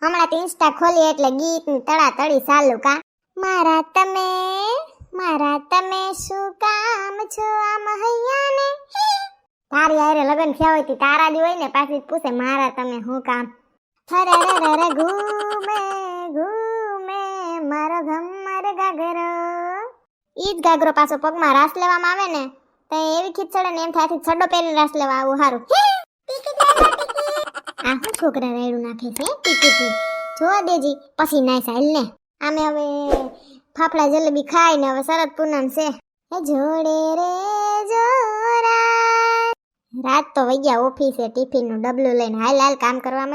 હમણાં ઇન્સ્ટા ખોલી એટલે ગીતની તડા ચાલુ કા. મારા તમે મારા તમે શું કામ છો આ મહૈયાને તારી આરે લગન થયા હોય તારા જ હોય ને, પાછી પૂછે મારા તમે શું કામ? હરરરર ઘૂમે ઘૂમે મારો ગમર ગાગરો ઈ ગાગરો પાછો પગમાં રાસ લેવામાં આવે ને, તો એવી ખીચડે ને એમ થાય છડો પહેરીને રાસ લેવા આવું સારું આ શું છોકરા રેડું નાખે છે ટિકિટની જોવા દેજી, પછી નાઈ સાઈલ ને. આમે હવે ફાફડા જલેબી ખાઈ ને હવે શરદ પૂનમ છે. એ જોડે રે જોરા રાત તો વઈ ગયા ઓફિસે, ટિફિનનું ડબલું લઈને હાલ હાલ કામ કરવા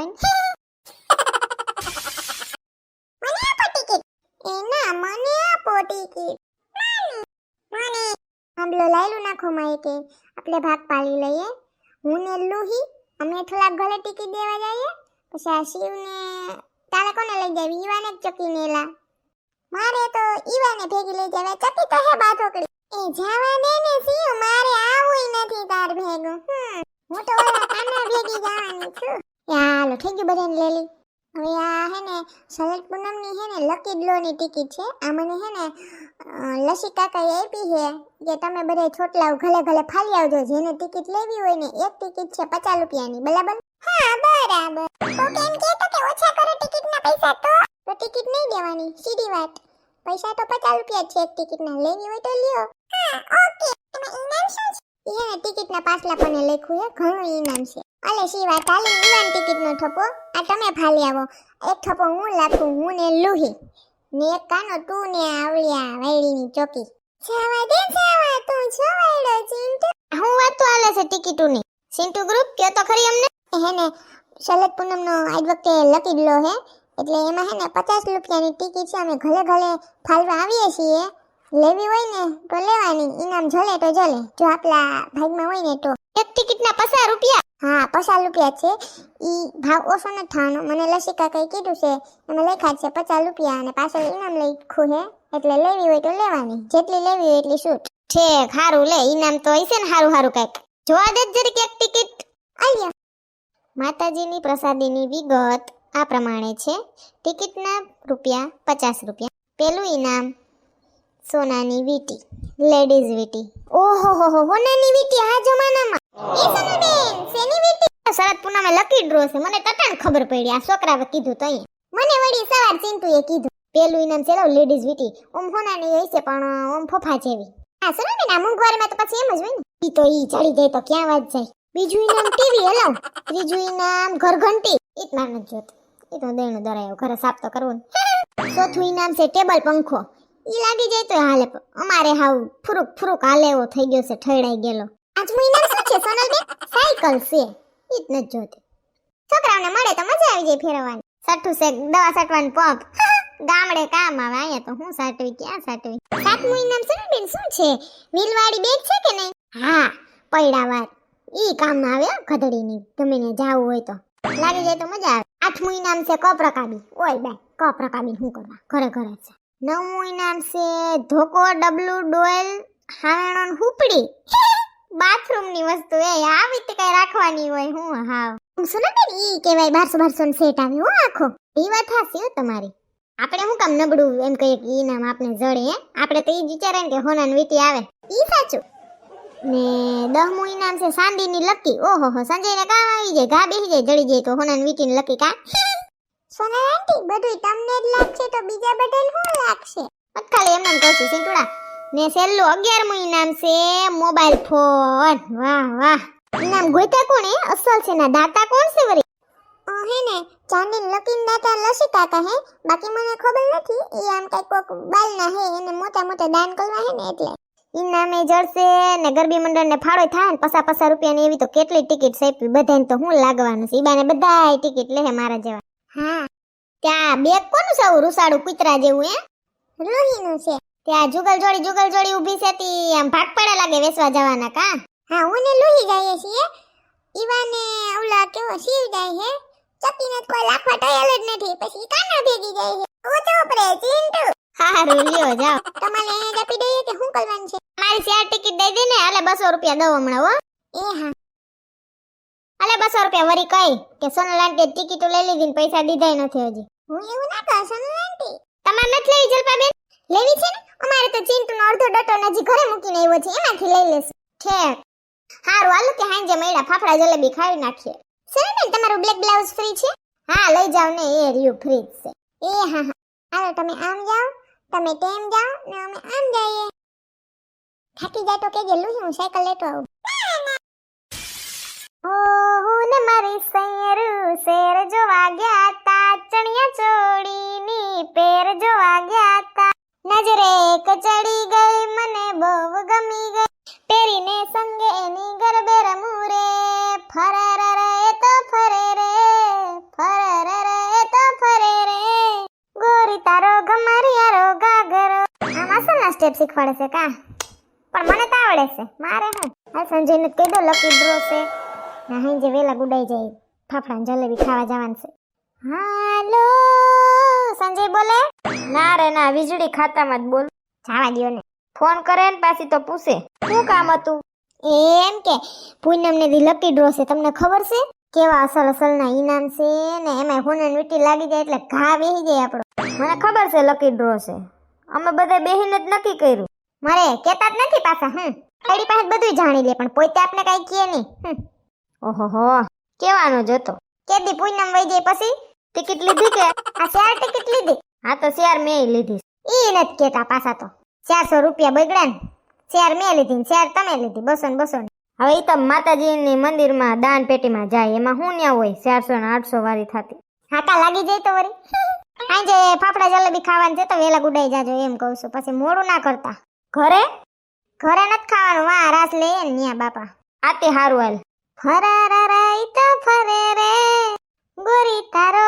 એના મને આપો ટિકિટ. મને આંબલો માયકે. આપણે ભાગ પાડી લઈએ. હું ને લુહી અમે થોડાક ગલે ટિકિટ દેવા જઈએ, પછી આ શિવને તારે કોને લઈ જાવી? ઈવાને જ ચકી નેલા. મારે તો ઈવાને ભેગી લઈ જવા. ચકી તો બાથોકડી એ જવા દે ને શિવ, મારે આવું નથી તાર ભેગું. હું તો ઓલા કાના ભેગી જવાની છું. હાલો થઈ ગયું બધાને લેલી હવે આ હે ને, શરદ પૂનમની હે ને, લકી ડ્લોની ટિકિટ છે. આ મને હે ને અ, લસી કાકાએ આપી છે કે તમે બધા છોટલાઓ ઘલે ઘલે ફાલી આવજો જેને ટિકિટ લેવી હોય ને એક ટિકિટ છે પચાસ રૂપિયાની બરાબર? હા બરાબર. તો કેમ કે તો કે ઓછા કરો ટિકિટના પૈસા તો? તો ટિકિટ નહીં દેવાની સીધી વાત. પૈસા તો પચાસ રૂપિયા છે એક ટિકિટના લેવી હોય તો લ્યો. હા ઓકે. એમાં ઇનામ શું છે? એ ટિકિટ ના ટિકિટના પાછલા પણ લખ્યું છે ઘણું ઇનામ છે. અલે શિવા તાલી ઈવાન ટિકિટનો થપ્પો આ તમે ફાલી આવો. એક થપ્પો હું લાખું હું ને લુહી. ને કાનો તું ને આવળિયા વાયડીની ચોકી. જવા દે જવા, તું છો વાયડો ચિંટુ. હું વાત આલે છે ટિકિટોની સિન્ટુ ગ્રુપ કયો તો ખરી અમને? હે ને, શરદ પૂનમનો આજ વખતે લકી ડ્લો હે. એટલે એમાં હે ને પચાસ રૂપિયાની ટિકિટ છે, અમે ઘરે ઘરે ફાલવા આવીએ છીએ. લેવી હોય ને તો લેવાની ઇનામ જલે તો જલે. જો આપલા ભાગમાં હોય ને તો. એક ટિકિટના પચાસ રૂપિયા. હા પચાસ રૂપિયા છે. એ ભાવ ઓછો નથી થવાનો. મને લસિકા કંઈ કીધું છે એમાં લખ્યા છે પચાસ રૂપિયા અને પાછળ ઇનામ લખ્યું છે. એટલે લેવી હોય તો લેવાની. જેટલી લેવી હોય એટલી છૂટ. ઠેક સારું લે ઇનામ તો હશે ને સારું સારું કંઈક. જોવા દે જરીક એક ટિકિટ. આલ્યો. માતાજીની પ્રસાદીની વિગત આ પ્રમાણે છે. ટિકિટના રૂપિયા પચાસ રૂપિયા. પેલું ઇનામ સોનાની વીટી. લેડીઝ વીટી. ઓહો હો હો સોનાની વીટી આ જમાનામાં. બીજું ઘરઘંટી. ઘરે સાફ તો કરવું ચોથું ઇનામ છે, ટેબલ પંખો. ઈ લાગી જાય તો હાલે. અમારે હાવ ફુરુક ફુરુક હાલે એવો થઈ ગયો છે ઠડાઈ ગયેલો. ઇનામ શું છે સોનલબેન? સાયકલ છે. ઈ જ નથી જોતી. છોકરાઓને મળે તો મજા આવી જાય ફેરવવાની. સઠ્ઠું છે દવા છાંટવાનું પંપ. ગામડે કામ આવે, અહીંયા તો હું સાટવી, ક્યાં સાટવી? સાતમું ઇનામ સોનલબેન શું છે? વ્હીલવાળી બેગ છે કે નહીં? હા પૈડાવાર ઈ કામ આવે ગધડીની. ગમે ને જાવું હોય તો. લાગી જાય તો મજા આવે. આઠમું ઇનામ છે કપ્રકાબી. ઓય બે કપ્રકાબી શું કરવા? ઘરે ઘરે છે. નવમું ઇનામ છે ધોકો ડબલું ડોલ હાવણો હુપડી. બાથરૂમની વસ્તુ એ, આવી તે કઈ રાખવાની હોય હું હાવ સુનો બેન, ઈ કહેવાય બારસો બારસો સેટ આવ્યો હો આખો. એ વાત હાસી તમારી. આપણે હું કામ નબળું એમ કહીએ કે ઈ નામ આપણે જડે, હે. આપણે તો ઈ વિચારે ને કે હોનાન વીટી આવે. ઈ સાચું. ને દહમું ઇનામ છે સાંડીની લકી, ઓહો હો, સંજયને કામ આવી જાય ઘા બેસી જાય, જડી જાય તો હોનાન વીટીની લકી કા? સોના, આંટી બધું તમને જ લાગશે તો બીજા બધાને શું લાગશે? ખાલી એમ કહું છું સિંટુડા ને છેલ્લું અગિયારમું ઇનામ છે મોબાઈલ ફોન. વાહ વાહ. ઇનામ ગોઈતા કોણ હે અસલ છે ના દાતા કોણ છે વરી? હે ને ચાંદીન લકીન દાતા લસી કાકા હે? બાકી મને ખબર નથી એ આમ કઈ કોક બાલ ના હે એને મોટા મોટા દાન કરવા હે ને એટલે. ઇનામે જળશે ને ગરબી મંડળ ને ફાળો થાય ને પસા પસા રૂપિયાની એવી તો કેટલી ટિકિટ સાપી બધાને તો હું લાગવાનું છે. ઈબાને બધાય ટિકિટ લે મારા જેવા. હા. ત્યાં બેગ કોનું છે રૂસાડું કૂતરા જેવું હે? રોહીનું છે. ત્યાં જુગલ જોડી જુગલ જોડી ઊભી છે તી આમ ભાગ પડે લાગે વેસવા જવાના કા? હા હું ને લોહી જઈએ છીએ. ઈવાને ઓલા કેવો શિવ જાય છે ચકીને કોઈ લાખવા ટયલ જ નથી પછી કાના ભેગી જાય છે ઓ તો પ્રે ચિંટુ. હારું લ્યો જાવ તમારે અહીંયા જપી દઈએ કે હું કરવાનું છે? મારી શેર ટિકિટ દઈ દે ને હાલે બસો રૂપિયા દઉં હમણાં હો. એ હા. અલે બસો રૂપિયા વરી કઈ કે સોનલ આંટી ટિકિટો લઈ લીધી ને પૈસા દીધા નથી હજી. હું એવું ના કહું સોનલ આંટી. તમારે નથી લેવી જલપાબેન? લેવી છે ને? અમારે તો ચિંટુનો અડધો ડટો નજી ઘરે મૂકીને આવ્યો છે, એમાંથી લઈ લેશું ઠેક હારું, હાલો કે હાંજે મૈડા ફાફડા જલેબી ખાઈ નાખીએ. સર તમારું બ્લેક બ્લાઉઝ ફ્રી છે? હા, લઈ જાવ ને, એ રહ્યું ફ્રી જ છે. એ, હા હા. હાલો, તમે આમ જાઓ, તમે તેમ જાઓ, ને અમે આમ જઈએ. થાકી જાય તો કેજે લું હું સાયકલ લેતો આવું. ઓહો, ને મારી સૈયરું શેર જોવા ગયા તા, ચણિયા ચોળીની પેર જોવા ગયા નજરે એક ચડી ગઈ, મને બહુ ગમી ગઈ. પેરીને સંગે એની ગરબે રમું રે ફરે રે તો ફરે રે ફરે રે તો ફરે રે ગોરી તારો ગમરિયારો ગાગરો. આમ અસલના સ્ટેપ શીખવાડે છે કા? પણ મને તો આવડે છે. મારે હું? આ સંજયને કહી દો લકી ડ્રો છે. ના હાઈ જે વેલા ગુડાઈ જાય, ફાફડા જલેબી ખાવા જવાનું છે. હાલો, સંજય બોલે. ના રે ના વીજળી ખાતામાં જ બોલ. જાવા દ્યો ને. ફોન કરે ને પાછી તો પૂછે. શું કામ હતું? એમ કે પૂનમ ને દી લકી ડ્રો છે તમને ખબર છે? કેવા અસલ અસલ ના ઇનામ છે ને એમાં હુનન વીટી લાગી જાય એટલે ઘા વેહી જાય આપણો. મને ખબર છે લકી ડ્રો છે. અમે બધા બેહીને જ નક્કી કર્યું. મારે કેતા જ નથી પાછા હમ. એડી પાસે બધું જાણી લે પણ પોતે આપને કઈ કહે નહીં. ઓહો કેવાનો જ હતો. કેદી પૂનમ વઈ જાય પછી? ટિકિટ લીધી કે? આ ચાર ટિકિટ લીધી? હા, તો શેર મેં લીધી ઈ નથી કેતા પાછા તો. ચારસો રૂપિયા બગડ્યા ને. શેર મેં લીધી ચાર તમે લીધી, બસો ને બસો ને. હવે એ તો માતાજીની મંદિરમાં દાન પેટીમાં જાય, એમાં હું ન્યા હોય? ચારસો ને આઠસો વાળી થતી. હાકા લાગી જાય તો વળી આજે ફાફડા જલેબી ખાવાનું છે તો વેલા ગુડાઈ જાજો એમ કહું છું. પછી મોડું ના કરતા. ઘરે? ઘરે નથી ખાવાનું. વાહ, રાસ લે ન્યા બાપા. આતે હારું હાલ. ફરારાઈ તો ફરે રે. ગોરી તારો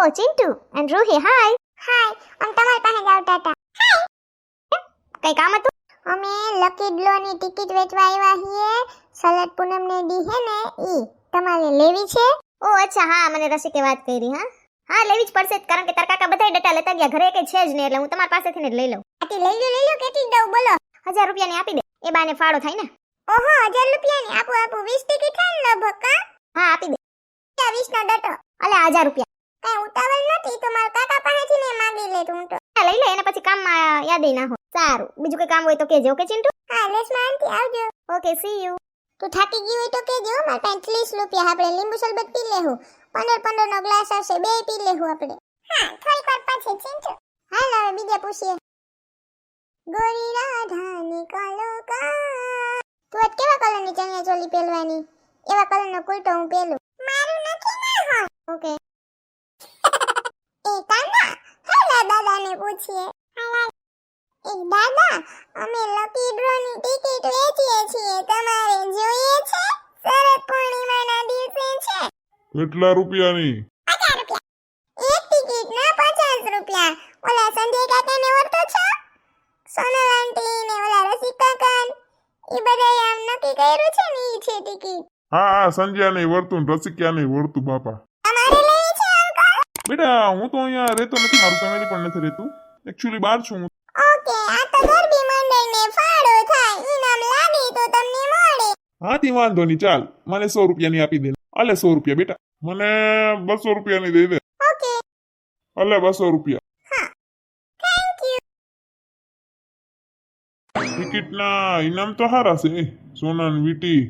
aunty O Chintu and Ruhi hi hi અમ તમારી પાસે જાવ ટાટા કઈ કામ હતું અમે લકી ડ્લોની ટિકિટ વેચવા આવ્યા છીએ સલત પૂનમ ને દી હે ને ઈ તમારે લેવી છે ઓ અચ્છા હા મને રસિકે વાત કરી હા હા લેવી જ પડશે કારણ કે તારા કાકા બધાય ડટા લેતા ગયા ઘરે કે છે જ નહીં એટલે હું તમારી પાસેથી ને લઈ લઉં. આટી લઈ લો લઈ લો કેટલી દઉં બોલો. હજાર રૂપિયાની આપી દે. એ બાને ફાળો થાય ને. ઓહો હજાર રૂપિયાની? આપો આપો વીસ ટિકિટ થાય ને લગભગ હા આપી દે. વીસ નો ડટો. અલે હજાર રૂપિયા. કઈ ઉતાવળ નથી તો મારા કાકા પાસેથી ને માંગી લે તું. તો લઈ લે એને પછી કામમાં યાદ ના હોય. સારું બીજું કઈ કામ હોય તો કેજો ઓકે ચિંટુ? હા લેસમાં આંટી આવજો. ઓકે સી યુ તું થાકી ગઈ હોય તો કેજો મારે પાસે રૂપિયા આપણે લીંબુ શરબત પી લેવું પંદર પંદર નો ગ્લાસ આવશે બે પી લેવું આપણે. હા થોડીક વાર પછી ચિંટુ. હાલ હવે બીજા પૂછીએ. ગોરી રાધાને કાલો કા? તું આજ કેવા કલરની ચણિયા ચોલી પહેરવાની? એવા કલરનો કુર્તો હું પહેરું. મારું નથી ના હોય ઓકે. એ કાના હેલા દાદાને પૂછીએ. એ દાદા અમે લકી ડ્રોની ટિકિટ વેચીએ છીએ. તમારે જોઈએ છે? શરદ પૂર્ણિમાના દિવસે છે. કેટલા રૂપિયાની? રૂપિયા. એક ટિકિટ ના પચાસ રૂપિયા. ઓલા સંજય કાકાને ઓળખો છો? સોનલ આંટી ને ઓલા રસિક કાકા એ બધા આમ નક્કી કર્યું છે ને ઈ છે ટિકિટ. હા હા સંજ્યા નહીં વર્તું રસિક્યા નહીં વર્તું બાપા. તમારે બેટા હું તો અહીંયા રહેતો નથી મારું ફેમિલી પણ નથી રહેતું. એકચ્યુઅલી બહાર છું હું. ઓકે આ તો ગરબી મંડળને ફાળો થાય ઇનામ લાગે તો તમને મળે. હાથી વાંધો નહીં ચાલ મને સો રૂપિયાની આપી દે. અલે સો રૂપિયા બેટા મને બસો રૂપિયાની દઈ દે ઓકે. અલે બસો રૂપિયા. ટિકિટના ઇનામ તો સારા છે. સોનાન વીટી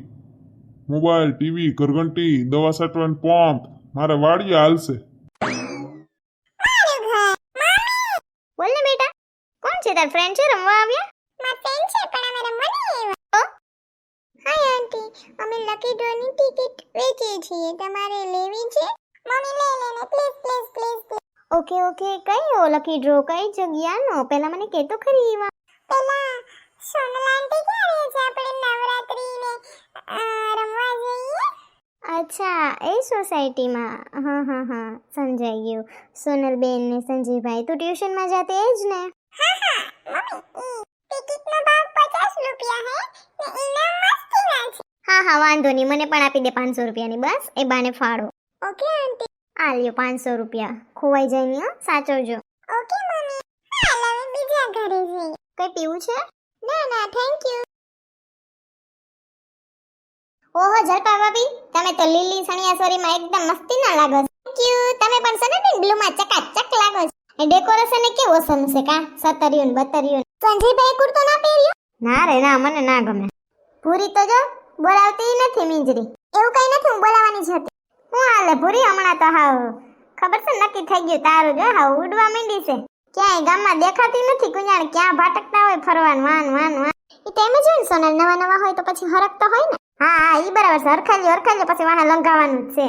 મોબાઈલ ટીવી ઘરઘંટી દવા સાટવાનું પંપ મારે વાડીએ હાલશે મારું ઘર મમ્મી બોલ ને બેટા કોણ છે તાર ફ્રેન્ડ છે રમવા આવ્યા મારા ફ્રેન્ડ છે પણ અમે રમવા નહીં આવ્યા હાય આંટી અમે લકી ડ્રોની ટિકિટ વેચીએ છીએ તમારે લેવી છે મમ્મી લઈ લેને please please please okay okay કઈ ઓ લકી ડ્રો કઈ જગ્યાનો પહેલા મને કહેતો ખરી એવા પેલા સોનલ આંટી ક્યાં છે આપણે નવરાત્રી ને રમવા જઈએ અચ્છા એ સોસાયટીમાં હા હા હા સમજાઈ ગયું સોનલબેન ને સંજયભાઈ તું ટ્યુશનમાં જાતે એ જ ને હા ને વાંધો નહીં. મને પણ આપી દે પાંચસો રૂપિયાની બસ. એ બાને ફાળો. Okay aunty. આ લ્યો પાંચસો રૂપિયા. ખોવાઈ જાય નહીં સાચવજો. Okay mummy. હાલ હવે બીજા ઘરે જઈએ. કઈ પીવું છે? ના ના થેન્ક યુ ઓહો જલપા ભાભી. તમે તો લીલી સણિયા સોરીમાં એકદમ મસ્તીના લાગો છો. થેન્ક યુ તમે પણ સને બ્લુમાં ચકાચક લાગો છો. એ ડેકોરેશન એ કેવું અસલ છે કા? સતરિયું ને બતરિયું સંજયભાઈ કુર્તો ના પહેર્યો? ના રે ના મને ના ગમે. પૂરી તો જો બોલાવતી નથી મિંજરી. એવું કઈ નથી હું બોલાવાની જ હતી. હું હાલે પૂરી હમણાં તો હાવ ખબર છે નક્કી થઈ ગયું તારું જો હાવ ઉડવા માંડી છે. ક્યાંય ગામમાં દેખાતી નથી કુંજાણ ક્યાં ભાટકતા હોય ફરવાનું વાન વાન વાન. એ તેમ જ હોય ને સોનલ નવા નવા હોય તો પછી હરક તો હોય ને. હા હા ઈ બરાબર છે હરખાલ્યો હરખાલ્યો પછી વાહે લંઘાવાનું જ છે.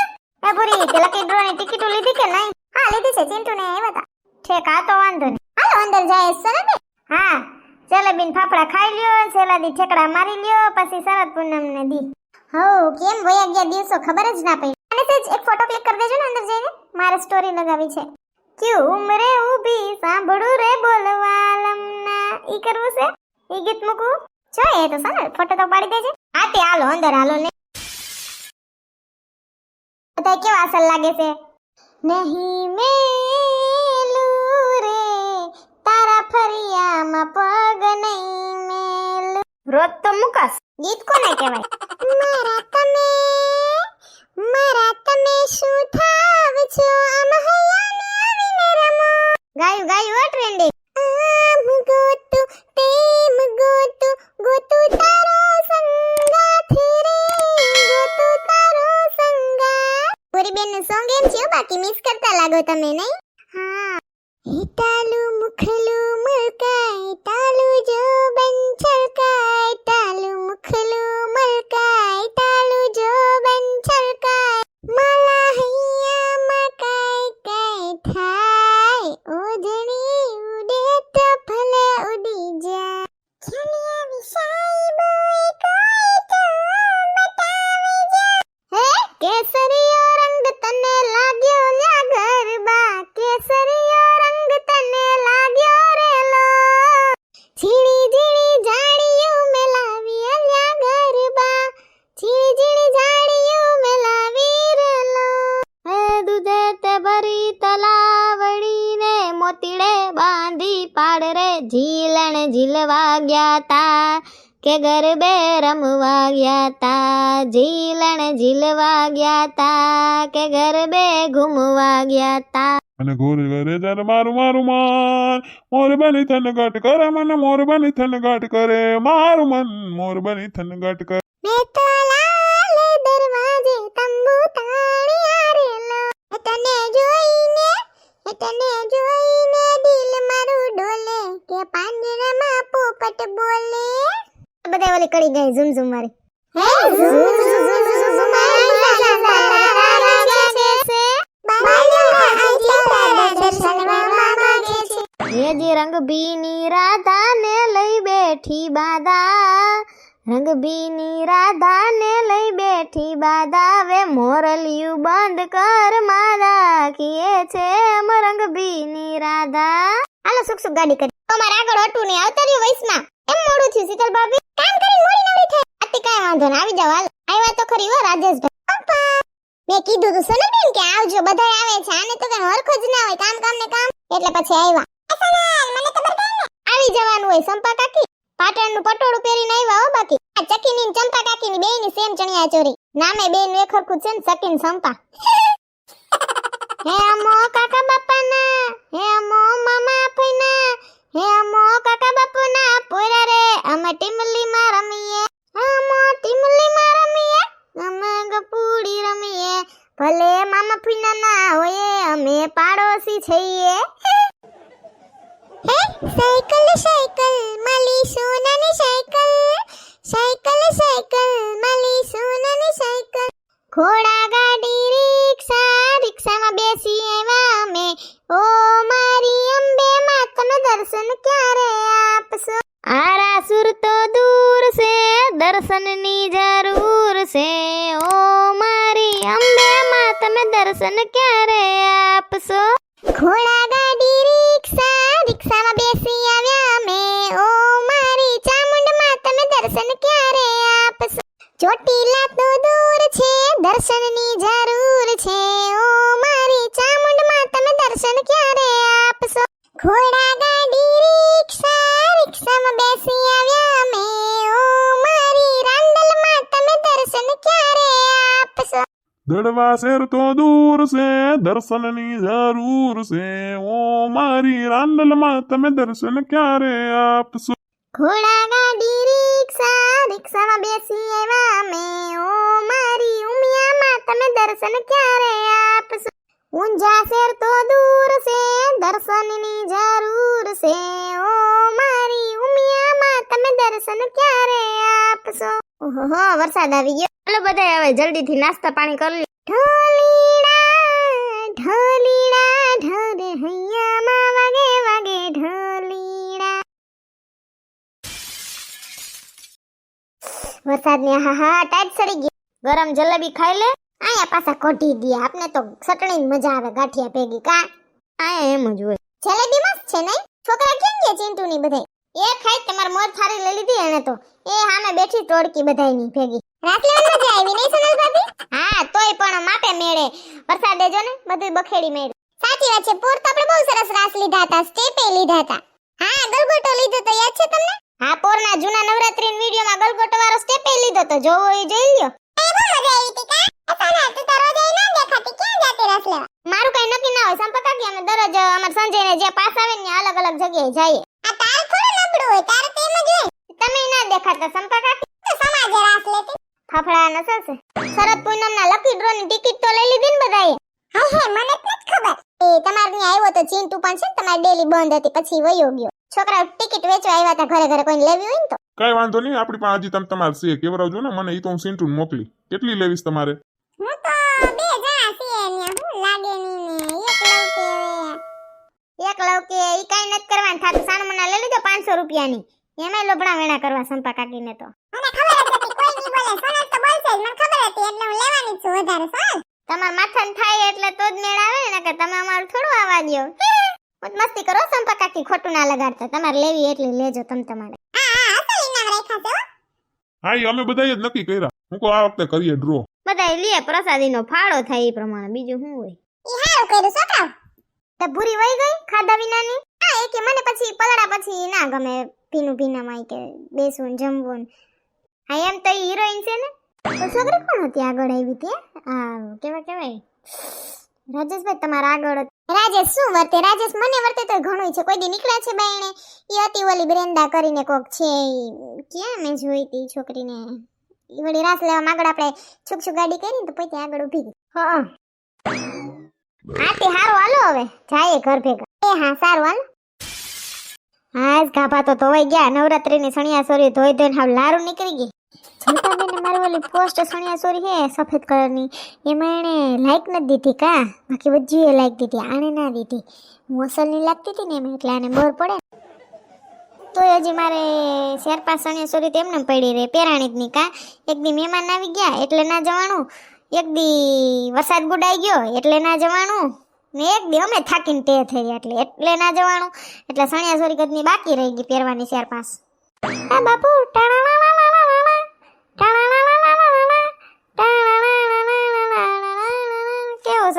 એ પૂરી તે લકી ડ્રોની ટિકિટો લીધી કે નહીં? હા લીધી છે ચિંટુ ને આવ્યા હતા ઠેક આ તો વાંધો નહીં. હાલો, અંદર જાય સોનલબેન હા, જલેબીન ફાફડા ખાઈ લ્યો, સેલાદી ઠેકડા મારી લ્યો, પછી શરદ પૂનમ ને દી. હો, કેમ વયા ગયા દિવસો ખબર જ ના પડી. અને સેજ એક ફોટો ક્લિક કરી દેજો ને અંદર જઈને. મારે સ્ટોરી લગાવી છે. ક્યું ઉમરે ઊભી, સાંભળું રે બોલવાલમના ઈ કરવું છે? ઈ ગીત મૂકું જો, એ તો સર ફોટો તો પાડી દેજે. હા તે હાલો, અંદર હાલો ને. બધા કેવા અસર લાગે છે? નહીં મેલું રે તારા ફરિયામાં પગ નહીં મેલું રોજ તો મુકાસ ગીત કોને કહેવાય મારા તમે મારા તમે શું થાવ છો આમ હૈયાને આવીને રમો ગાયું ગાયું હો ટ્રેન્ડિંગ આમ ગોતુ તેમ ગોતુ ગોતુ લાગો તમે નહીં? ગરબે રમવા ગયા તા, ઝીલણ ઝીલવા ગયા તા, કે ગરબે ઘૂમવા ગયા તા. અને ઘોર ઘરે ત્યારે મારું મારું મન મોર બની થન ગટ કરે મને, મોર બની થન ગટ કરે મારું મન, મોર બની થન ગટ કરે ઓલી કડી ગઈ ઝુમ ઝુમ મારી. હે? ઝૂમ ઝૂમ ઝૂમ ઝૂમ રંગબીની રાધા ને લઈ બેઠી બાદા રંગબીની રાધા ને લઈ બેઠી બાદા વે મોરલિયું બંધ કર મારા કીએ છે એમ રંગબીની રાધા. હાલો સુખ સુખ ગાડી કરી. અમારે આગળ હતું ને આવતા રહ્યો વૈસમાં એમ મોડું થયું શીતલ ભાભી કામ કરીને મોડી નવરી થઈ આતી કાંઈ વાંધો ના આવી જાવ હાલ. આવ્યા તો ખરી હો રાજેશભાઈ. મેં કીધું તું સોનલબેન કે આવજો બધા આવે છે. આને તો કઈ હરખ જ ના હોય કામ કામ ને કામ. એટલે પછી આવ્યા. આવી જવાનું હોય સંપા કાકી. પાટણનું પટોળું પહેરીને આવ્યા હો બાકી. આ ચકીની ને ચંપા કાકીની બેયની સેમ ચણિયા ચોરી. નામે બેન એક હરખું છે ને સકીન સંપા. હે અમો કાકા બાપાના હે અમો મામા ફઈના હે અમો કાકા બાપુના પોરા રે. અમે ટીમલીમાં રમીએ. અમો ટીમલીમાં રમીએ અમે ગપુડી રમીએ ભલે મામા ફઈના ના હોઈએ અમે પાડોશી છીએ હે સાયકલ સાયકલ માલી સોનાની દડવા શેર તો દૂર છે, દર્શનની જરૂર છે. ઓ મારી રાંદલમાં તમે દર્શન ક્યારે આપશો? ઘોડા ગાડી રિક્ષા રિક્ષામાં બેસી એવા મે ઓ મારી ઉમિયામાં તમે દર્શન ક્યારે આપશો? ઊંઝા શેર તો દૂર છે, દર્શનની જરૂર છે. ઓ મારી ઉમિયામાં તમે દર્શન ક્યારે આપશો? ઓહો, વરસાદ આવી ગયો. ચાલો બધા હવે જલ્દીથી નાસ્તા પાણી કરી લે. ઢોલીડા ઢોલીડા ઢોરે હૈયામાં વાગે વાગે ઢોલીડા વરસાદની હા હા ટાઈટ સડી ગઈ. ગરમ જલેબી ખાઈ લે. આયા પાછા કોઢી દે. આપને તો ચટણી મજા આવે, ગાંઠિયા ભેગી કા? આયા એમ જ હોય. જલેબી મસ્ત છે નહીં? છોકરા કેમ ગયા ચિંટુ ની બધાય? એ ખાઈ તમાર મોર થારી લઈ લીધી એને તો. એ સામે બેઠી ટોળકી બધાયની ભેગી. રાત લેવાની મજા આવી નહીં સોનલ ભાભી? હા તોય પણ માપે મેળે. વરસાદ દેજો ને બધું બખેડી મેળ્યું. સાચી વાત છે પૂર તો આપણે બહુ સરસ રાસ લીધા હતા સ્ટેપે લીધા હતા. હા ગલગોટો લીધો તો યાદ છે તમને? હા પોરના જૂના નવરાત્રી વિડીયોમાં ગલગોટો વાળો સ્ટેપે લીધો તો જોવો એ જોઈ લ્યો. મારું કઈ નક્કી ના હોય સંપર્ક કાકી અમે દરરોજ અમાર સંજયને જે પાસ આવે ને અલગ અલગ જગ્યાએ જઈએ. આ તાર થોડું નબળું હોય તાર તો એમ જ હોય. તમે ના દેખાતા સંપર્ક કાકી સમાજે રાસ લેતી. ફફડા નસલશે શરદ પૂનમના લકી ડ્રોની ટિકિટ તો લઈ લીધી ને બધાએ. હા હે મને જ નથી ખબર. એ તમાર ત્યાં આવ્યો તો ચિંટુ પણ છે ને તમારી ડેલી બંધ હતી પછી વયો ગયો. છોકરા ટિકિટ વેચવા આવ્યા હતા ઘરે ઘરે કોઈને લેવી હોય ને તો. કઈ વાંધો નહીં આપણી પાસે હજી તમે તમારે સીએ કેવરાવજો ને મને એ તો હું સિન્ટુ મોકલી. કેટલી લેવીશ તમારે? હું તો બે જણા સીએ ને હું લાગે ની ને એક લવ કે ઈ કાઈ નથી કરવાનું થાતું સાનું મને લઈ લીધો 500 રૂપિયાની. એમાં લોભડા વેણા કરવા સંપા કાકીને તો. મને ખબર જ હતી કોઈ નહીં બોલે સોનલ મને ખબર હતી. એટલે હું લેવાની છું વધારે સોનલ તમાર માથાન થાય એટલે તો જ મેળ આવે ને કે તમે અમારું થોડું આવવા દ્યો. મત મસ્તી કરો સંપા કાકી ખોટું ના લગાડતા. તમારે લેવી એટલી લેજો તમ તમારે. હા હા અસલ ઇનામ રાખ્યા છે હા. એ અમે બધાએ જ નક્કી કર્યા. હું કો આ વખતે કરીએ ડ્રો બધાય લે પ્રસાદીનો ફાળો થાય એ પ્રમાણે. બીજું શું હોય? એ હારું કર્યું છોકરાઓ. તે ભૂરી વહી ગઈ ખાધા વિનાની? હા એ કે મને પછી પલડા પછી ના ગમે ભીનું ભીનામાં માય કે બેસવું ને જમવું હા એમ તો હિરોઈન છે ને. છોકરી કોણ હતી આગળ આવી આ, કેવા કેવાય? રાજેશભાઈ, તમારા આગળ રાજેશ શું વર્તે? રાજેશ મને વર્તે તો ઘણું છે. કોઈ દી નીકળ્યા છે બાયણે? એ હતી ઓલી બ્રેન્ડા કરીને કોક છે. ક્યાં મેં જોઈ હતી છોકરીને? વળી રાસ લેવા આગળ આપણે છુક છુક ગાડી કરી ને તો પોતે આગળ ઊભી ગઈ. હા હા. તે સારું હાલો હવે. જાય ઘર ભેગા. એ, હા, સારું, હાલ. આજ ગાભા તો ધોવાઈ ગયા. નવરાત્રીની સણિયા સોરી ધોઈ ધોઈને હાવ લારું નીકળી ગઈ. જલપાબેને મારી ઓલી પોસ્ટ સણિયા સોરી હે સફેદ કલરની એમાં એણે લાઈક નથી દીધી કા? બાકી બધીએ લાઈક દીધી આણે ના દીધી. હું લાગતી હતી ને એમ એટલે આને બોર પડે. તો હજી મારે શેરપા સોરી તો એમને પડી રહે પેરાણી કા? એક દી મહેમાન આવી ગયા એટલે ના જવાનું. એક દી વરસાદ બુડાઈ ગયો એટલે ના જવાનું. ને એક દી અમે થાકીને તે થઈ ગયા એટલે એટલે ના જવાનું. એટલે સણિયા સોરી કદની બાકી રહી ગઈ પહેરવાની પાંચ આ બાપુ ટાણાણાણાણાણાણા,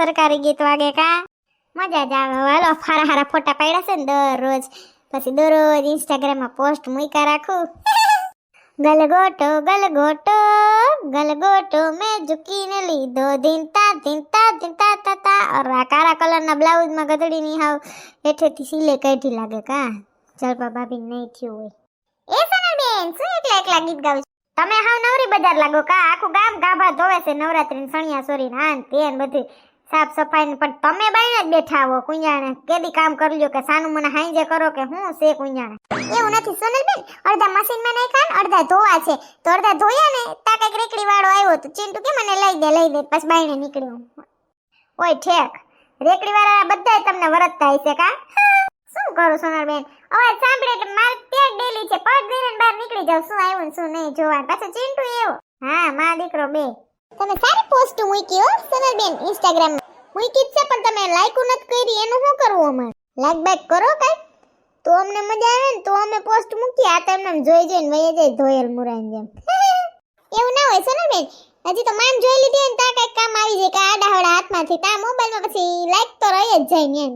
સરકારી ગીત વાગે કા? મજા જ આવે. હાલો, હારા હારા ફોટા પાડ્યા છે ને દરરોજ. પછી દરરોજ ઇન્સ્ટાગ્રામમાં પોસ્ટ મૂક્યા રાખું. ગલગોટો ગલગોટો ગલગોટો મેં ઝૂકીને લીધો. ધીંતા ધીંતા ધીંતા તતા આ કાળા કલરના બ્લાઉઝમાં ગધડીની હાવ. હેઠેથી સિલે કાઢી લાગે કા? જલપા ભાભી નહીં થયું હોય. એ સોનલબેન શું એકલા એકલા ગીત ગાવ તમે હાવ નવરી બજાર લાગો કા? આખું ગામ ગાભા ધોવે છે નવરાત્રી સણિયા સોરી હાન તેન બધું સાફ સફાઈ ને પણ તમે બાઈને જ બેઠા આવો કુંજાણે. કેદી કામ કરી લ્યો કે સાનું મને હાંજે કરો કે હું છે કુંજાણે. એવું નથી, સોનલબેન, અડધા મશીનમાં નાખ્યા ને અડધા ધોવા છે. તો અડધા ધોયા ને તા કંઈક રેકડી વાળો આવ્યો તો ચિંટુ કે મને લઈ દે લઈ દે, પછી બાયણે નીકળ્યો. ઓય ઠેક, રેકડી વાળા બધાય તમને વરતતા હશે કા? શું કરું સોનલબેન? અવાજ સાંભળે એટલે મારે તે ડેલી છે. પગ ધીરે બહાર નીકળી જાવ શું આવ્યું ને શું નહીં જોવા પાછો ચિંટુ એવો. હા, માં દીકરો બે. તમે સારી પોસ્ટ મૂકી હો, સોનલબેન ઇન્સ્ટાગ્રામ મૂકી છે, પણ તમે લાઈક નથી કરી, એનું શું કરવું અમારે? લાઈક બાઈક કરો કાંઈ? તો અમને મજા આવે ને, તો અમે પોસ્ટ મૂકીએ. આ તો જોઈ જોઈને વહી જાય, ધોયેલ મુરાની જેમ. એવું ના હોય સોનલબેન હજી તો માન જોઈ લીધી ને, તા કંઈક કામ આવી જાય, કે આડા હવડા હાથમાંથી તા મોબાઈલમાં પછી લાઈક તો રહી જ જાય ને એમ.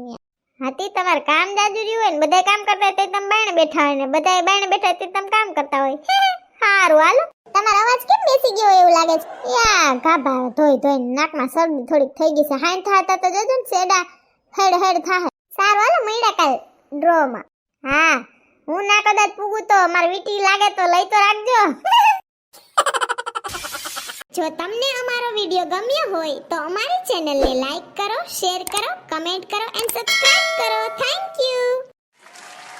હાથી તમારે કામ જાજુ રહ્યું હોય ને બધા કામ કરતા હોય તો તમે બાયણે બેઠા હોય ને બધા બાયણે બેઠા હોય તો તમે કામ કરતા હોય. સારું હાલો. તમારો અવાજ કેમ બેસી ગયો એવું લાગે છે? યા ગાભા, ધોઈ ધોઈ નાકમાં શરદી થોડીક થઈ ગઈ છે. હાઈન થતા તો જજો ને સેડા હેડ હેડ થાય સારું, હાલો મળ્યા કાલ ડ્રોમાં. હા, હું ના કદાચ પૂગું તો મારી વીટી લાગે તો લઈ તો રાખજો. જો તમને અમારો વીડિયો ગમ્યો હોય તો અમારી ચેનલને લાઈક કરો, શેર કરો, કમેન્ટ કરો, એન્ડ સબસ્ક્રાઇબ કરો. Thank you.